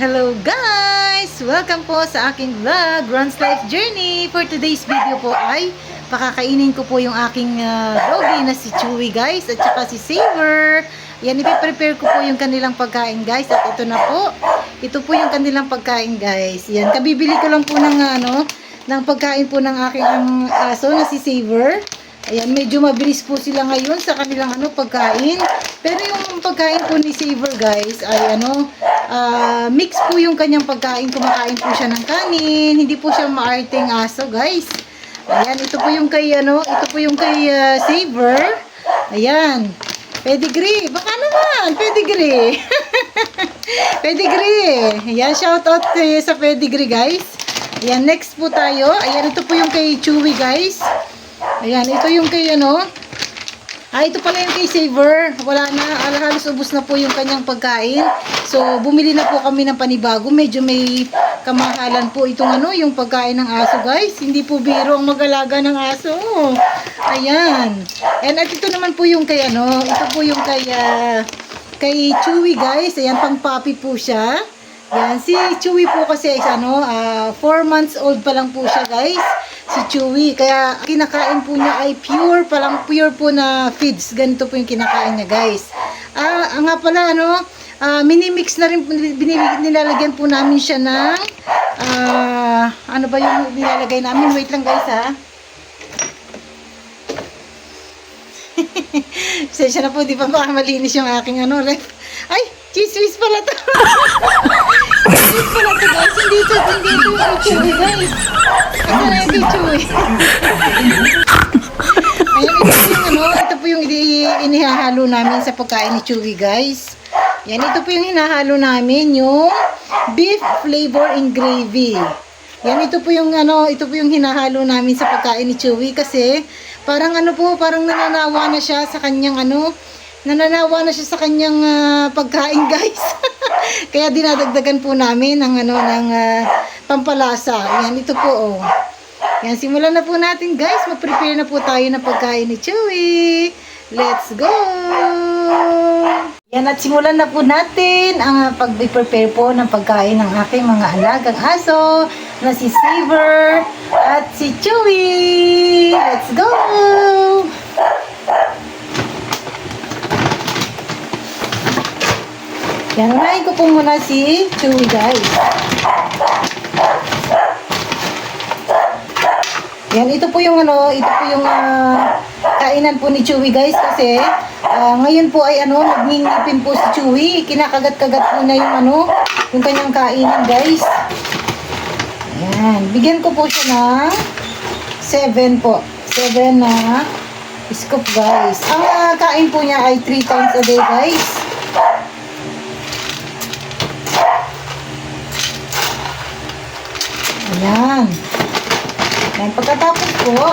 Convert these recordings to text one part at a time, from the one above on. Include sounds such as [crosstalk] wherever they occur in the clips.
Hello guys! Welcome po sa aking vlog, Ron's Life Journey. For today's video po ay pakakainin ko po yung aking ah, doggy na si Chewy guys at saka si Saver. Yan, ipiprepare ko po yung kanilang pagkain guys at ito na po. Ito po yung kanilang pagkain guys. Yan, kabibili ko lang po ng ano, ng pagkain po ng aking ang aso na si Saver. Ayan, medyo mabilis po sila ngayon sa kanilang ano pagkain. Pero yung pagkain po ni Saver guys ay ano, ah, mix po yung kanyang pagkain. Kumakain po siya ng kanin. Hindi po siya maarteng aso guys. Ayan, ito po yung kay ano, ito po yung kay ah, Saver. Ayan. Pedigree. Baka naman, pedigree. [laughs] pedigree. Ayan, shout out eh, sa pedigree guys. Ayan, next po tayo. Ayan, ito po yung kay Chewy guys. Ayan, ito yung kay ano. Ah, ito pala yung kay Saver. Wala na, al- halos ubos na po yung kanyang pagkain. So, bumili na po kami ng panibago. Medyo may kamahalan po itong ano, yung pagkain ng aso, guys. Hindi po biro ang mag-alaga ng aso. Ayan. And at ito naman po yung kay ano, ito po yung kay, ah, kay Chewy, guys. Ayan, pang puppy po siya. Yan, si Chewy po kasi is ano, 4 months old pa lang po siya, guys. Si Chewy. Kaya kinakain po niya ay pure pa lang, pure po na feeds. Ganito po yung kinakain niya, guys. Ah, ah, nga pala, ano, ah, minimix na rin, binibig, nilalagyan po namin siya ng, ah, ano ba yung nilalagay namin? Wait lang, guys, ha. [laughs] Pasensya na po, di pa baka malinis yung aking ano, ref. Ay, whiz pala to. whiz pala to, guys. Hindi ito, hindi ito yung chewy, guys. Ito na yung chewy. Ayan, ito po yung ano, ito po yung ini- inihahalo namin sa pagkain ni Chewy, guys. Yan, ito po yung hinahalo namin, yung beef flavor in gravy. Yan, ito po yung ano, ito po yung hinahalo namin sa pagkain ni Chewy kasi parang ano po, parang nananawa na siya sa kanyang ano, nananawa na siya sa kanyang ah, pagkain, guys. [laughs] Kaya dinadagdagan po namin ng ano ng ah, pampalasa. Yan, ito po oh. Yan, simulan na po natin guys. Mag-prepare na po tayo ng pagkain ni Chewy. Let's go! Yan, at simulan na po natin ang uh, pag-prepare po ng pagkain ng aking mga alagang aso na si Saver at si Chewy. Let's go! Yan, unahin ko po muna si Chewy guys. Yan, ito po yung ano, ito po yung ah, kainan po ni Chewy guys kasi ah, ngayon po ay ano, nagngingipin po si Chewy. Kinakagat-kagat po na yung ano, yung kanyang kainan guys. Yan, bigyan ko po siya ng 7 po. 7 na scoop guys. Ang ah, kain po niya ay 3 times a day guys. Ayan. Ayan, pagkatapos po,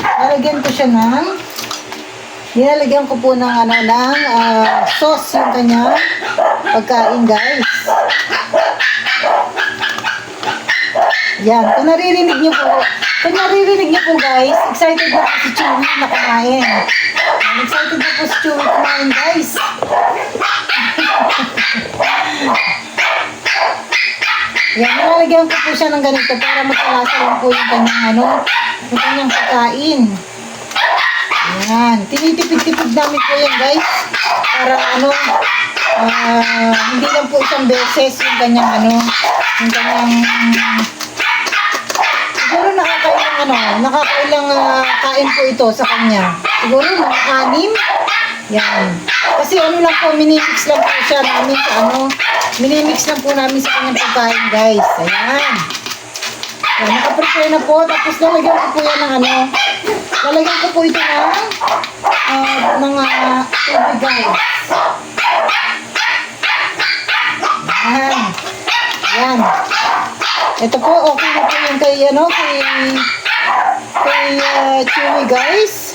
lalagyan ko siya ng nilalagyan ko po ng ano ng ah, sauce yung kanya pagkain guys. Yan, kung naririnig niyo po, kung naririnig niyo po guys, excited na po si Chewy na kumain. Yan, excited na po si Chewy kumain guys. [laughs] Yan, nilalagyan ko po siya ng ganito para magkalasa lang po yung kanyang ano, yung kanyang pagkain. Yan, tinitipid-tipid namin po yan guys. Para ano, ah, hindi lang po isang beses yung kanyang ano, yung kanyang siguro nakakailang ano, nakakailang ah, kain po ito sa kanya. Siguro mga anim. Yan. Kasi ano lang po, minimix lang po siya namin sa ano, minimix lang po namin sa kanyang pagkain guys. Ayan. Yan, nakaprepare na po. Tapos lalagyan ko po yan ng ano, lalagyan ko po ito ng ah, mga tubig guys. Yan. Yan. Ito po, okay na po yung kay, ano, kay, kay uh, Chewy guys.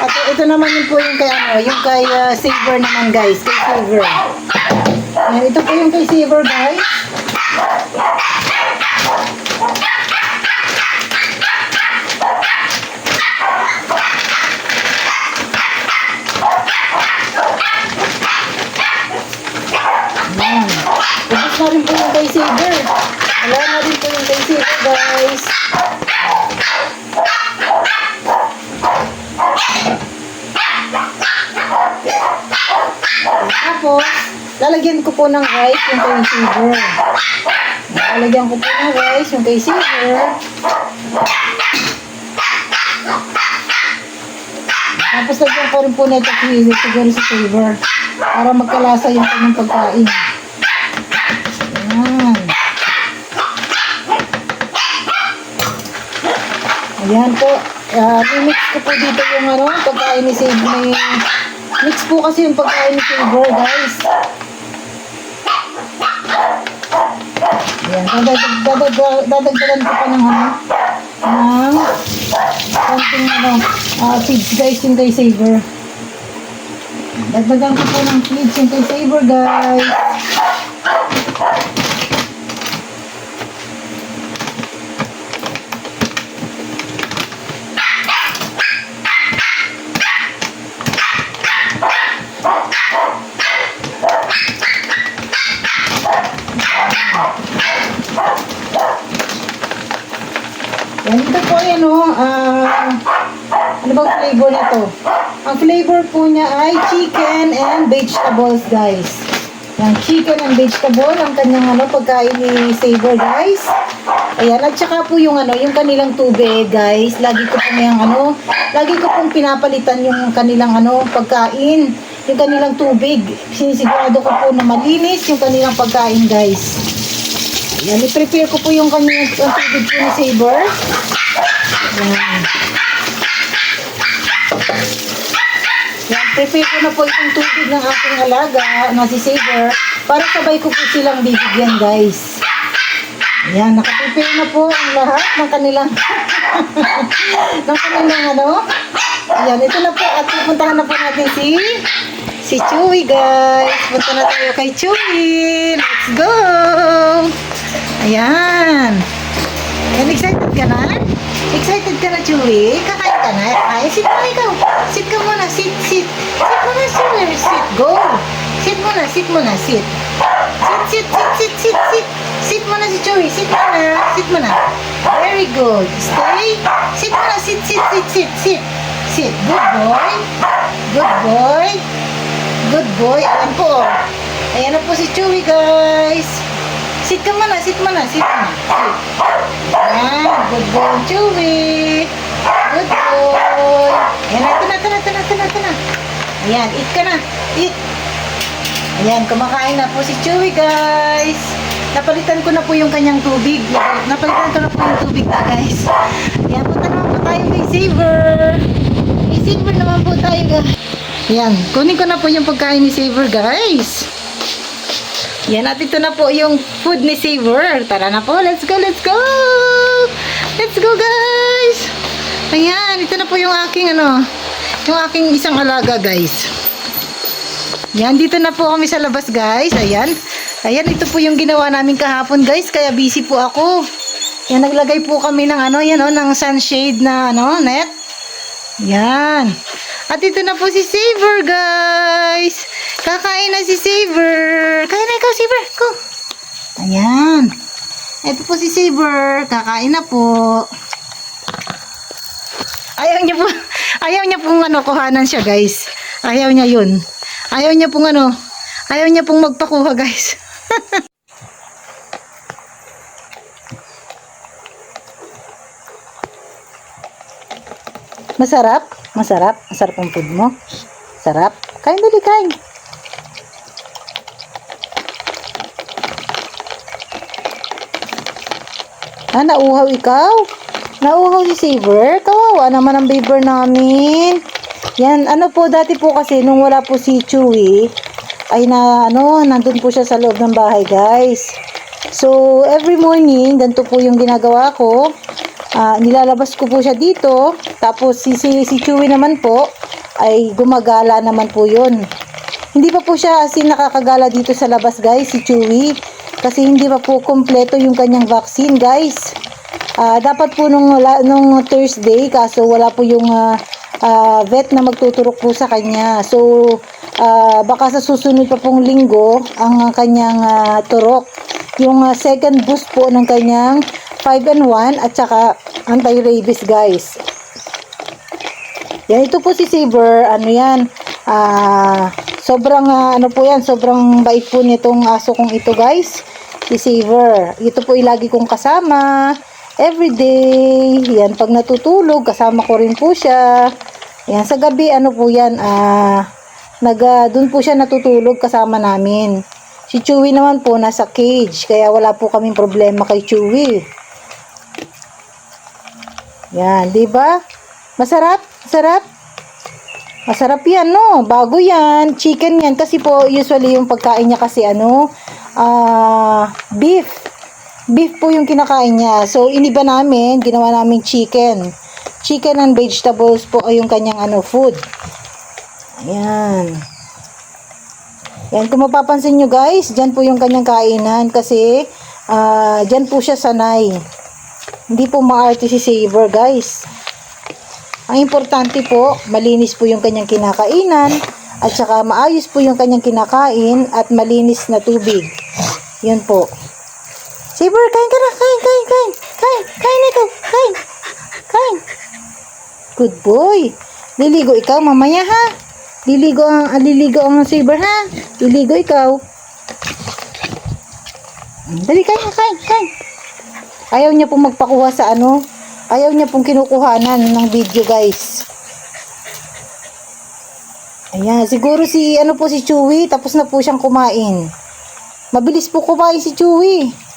At ito naman yun po yung kay, ano, yung kay uh, Saver naman guys, kay Saver. Yan, ito po yung kay Saver guys. Yan. Ubus na rin po yung kay lalagyan ko po ng rice yung kay Silver. Lalagyan ko po ng rice yung kay Silver. Tapos lagyan ko rin po na ito freezer siguro sa Silver. Para magkalasa yung kanyang pagkain. Ayan. Ayan po. Uh, mix ko po dito yung ano, pagkain ni. May mix po kasi yung pagkain ni Silver, guys. Ayan. Dadag, dadag, dadagdagan ko pa ng ano, ng konting ano, uh, feeds guys yung kay Saver. Dagdagan ko po ng feeds yung kay Saver, guys. Yan, ito po yan o. ah, ano flavor nito? Ang flavor po niya ay chicken and vegetables, guys. Yan, chicken and vegetable, ang kanyang ano, pagkain ni Saver, guys. Ayan, at saka po yung ano, yung kanilang tubig, guys. Lagi ko po yung ano, lagi ko pong pinapalitan yung kanilang ano, pagkain, yung kanilang tubig. Sinisigurado ko po na malinis yung kanilang pagkain, guys. Ayan, i-prepare ko po yung yung tubig po ni Saber. Ayan. Yan, prepare ko na po itong tubig ng aking alaga na si Saber para sabay ko po silang bibigyan, guys. Ayan, nakaprepare na po ang lahat ng kanilang [laughs] ng kanilang ano. Ayan, ito na po at pupuntahan na po natin si si Chewy, guys. Punta na tayo kay Chewy. Let's go! Ayan. Ayan, excited ka na? Excited ka na, Chewy? Kakain ka na? Ay, sit muna ikaw. Sit ka muna. Sit, sit. Sit muna, Chewy. Sit. Go. Sit muna, sit muna, sit. Sit, sit, sit, sit, sit, sit. Sit muna si Chewy. Sit muna. Sit muna. Very good. Stay. Sit muna. Sit, sit, sit, sit, sit. Sit. Good boy. Good boy. Good boy. Ayan po. Ayan na po si Chewy, guys. Sit ka muna, sit muna, sit muna. Sit. Ayan, good boy, Chewy. Good boy. Ayan, ito na, ito na, ito na, ito na, ito na. Ayan, eat ka na. Eat. Ayan, kumakain na po si Chewy, guys. Napalitan ko na po yung kanyang tubig. Napalitan ko na po yung tubig na, guys. Ayan, punta naman po tayo kay Saver. Kay Saver naman po tayo, guys. Ayan, kunin ko na po yung pagkain ni Saver, guys. Yan, at ito na po yung food ni Saver. Tara na po, let's go, let's go! Let's go, guys! Ayan, ito na po yung aking, ano, yung aking isang alaga, guys. Yan, dito na po kami sa labas, guys. Ayan. Ayan, ito po yung ginawa namin kahapon, guys. Kaya busy po ako. Yan, naglagay po kami ng, ano, yan, oh, ng sunshade na, ano, net. Yan. At ito na po si Saver, guys. Kakain na si Saver. Kaya na ikaw, Saver. Go. Ayan. Ito po si Saver. Kakain na po. Ayaw niya po. Ayaw niya pong ano, kuhanan siya, guys. Ayaw niya yun. Ayaw niya pong ano. Ayaw niya pong magpakuha, guys. [laughs] Masarap? Masarap? Masarap ang food mo? Sarap? Kain dali, kain. Ah, nauhaw ikaw? Nauhaw si Saver? Kawawa naman ang beaver namin. Yan, ano po, dati po kasi, nung wala po si Chewy, ay na, ano, nandun po siya sa loob ng bahay, guys. So, every morning, ganito po yung ginagawa ko. Ah, nilalabas ko po siya dito. Tapos, si, si, si Chewy naman po, ay gumagala naman po yun. Hindi pa po siya asin nakakagala dito sa labas, guys, si Chewy. Kasi hindi pa po kompleto yung kanyang vaccine, guys. Ah, dapat po nung, nung Thursday, kaso wala po yung ah, ah, vet na magtuturok po sa kanya. So, ah, baka sa susunod pa pong linggo, ang kanyang ah, turok. Yung ah, second boost po ng kanyang 5 and 1 at saka anti-rabies, guys. Yan, ito po si Saber, ano yan, ah, Sobrang ah, ano po yan, sobrang bait po nitong aso kong ito guys. Si Saver. Ito po ilagi kong kasama. Everyday. Yan, pag natutulog, kasama ko rin po siya. Yan, sa gabi, ano po yan, ah, nag, ah, dun po siya natutulog kasama namin. Si Chewy naman po, nasa cage. Kaya wala po kaming problema kay Chewy. Yan, di ba? Masarap? Sarap? Masarap yan, no? Bago yan. Chicken yan. Kasi po, usually yung pagkain niya kasi ano, ah, beef. Beef po yung kinakain niya. So, iniba namin, ginawa namin chicken. Chicken and vegetables po yung kanyang ano, food. Ayan. Yan, kung mapapansin nyo guys, dyan po yung kanyang kainan kasi ah, dyan po siya sanay. Hindi po maarte si Saver guys. Ang importante po, malinis po yung kanyang kinakainan at saka maayos po yung kanyang kinakain at malinis na tubig. Yun po. Saber, kain ka na. Kain, kain, kain. Kain, kain ikaw. Kain. Kain. Good boy. Liligo ikaw mamaya ha. Liligo ang ah, liligo ang Saber ha. Liligo ikaw. Dali kain, kain, kain. Ayaw niya pong magpakuha sa ano. Ayaw niya pong kinukuhanan ng video guys. Ayan, siguro si ano po si Chewy, tapos na po siyang kumain. Mabilis po kumain si Chewy.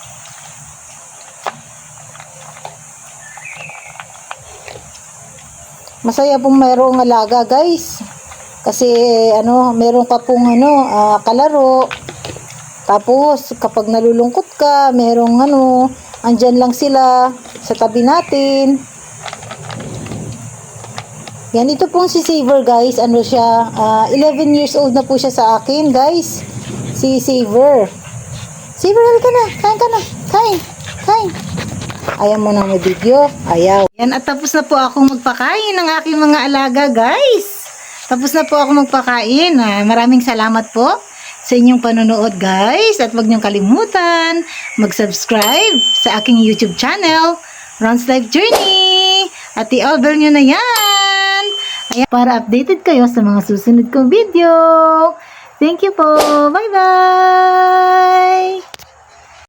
Masaya pong mayroong alaga guys. Kasi ano, meron ka pong ano, ah, kalaro. Tapos kapag nalulungkot ka, merong ano, andyan lang sila sa tabi natin. Yan, ito pong si Saver guys, ano siya, ah, 11 years old na po siya sa akin guys. Si Saver. Saver, halika na, kain ka na, kain, kain. Ayaw mo na video? Ayaw. Yan, at tapos na po akong magpakain ng aking mga alaga guys. Tapos na po ako magpakain. Ah, maraming salamat po sa inyong panonood guys. At huwag niyong kalimutan mag-subscribe sa aking YouTube channel, Ron's Life Journey. At i-over nyo na yan. Ayan, para updated kayo sa mga susunod kong video. Thank you po. Bye-bye!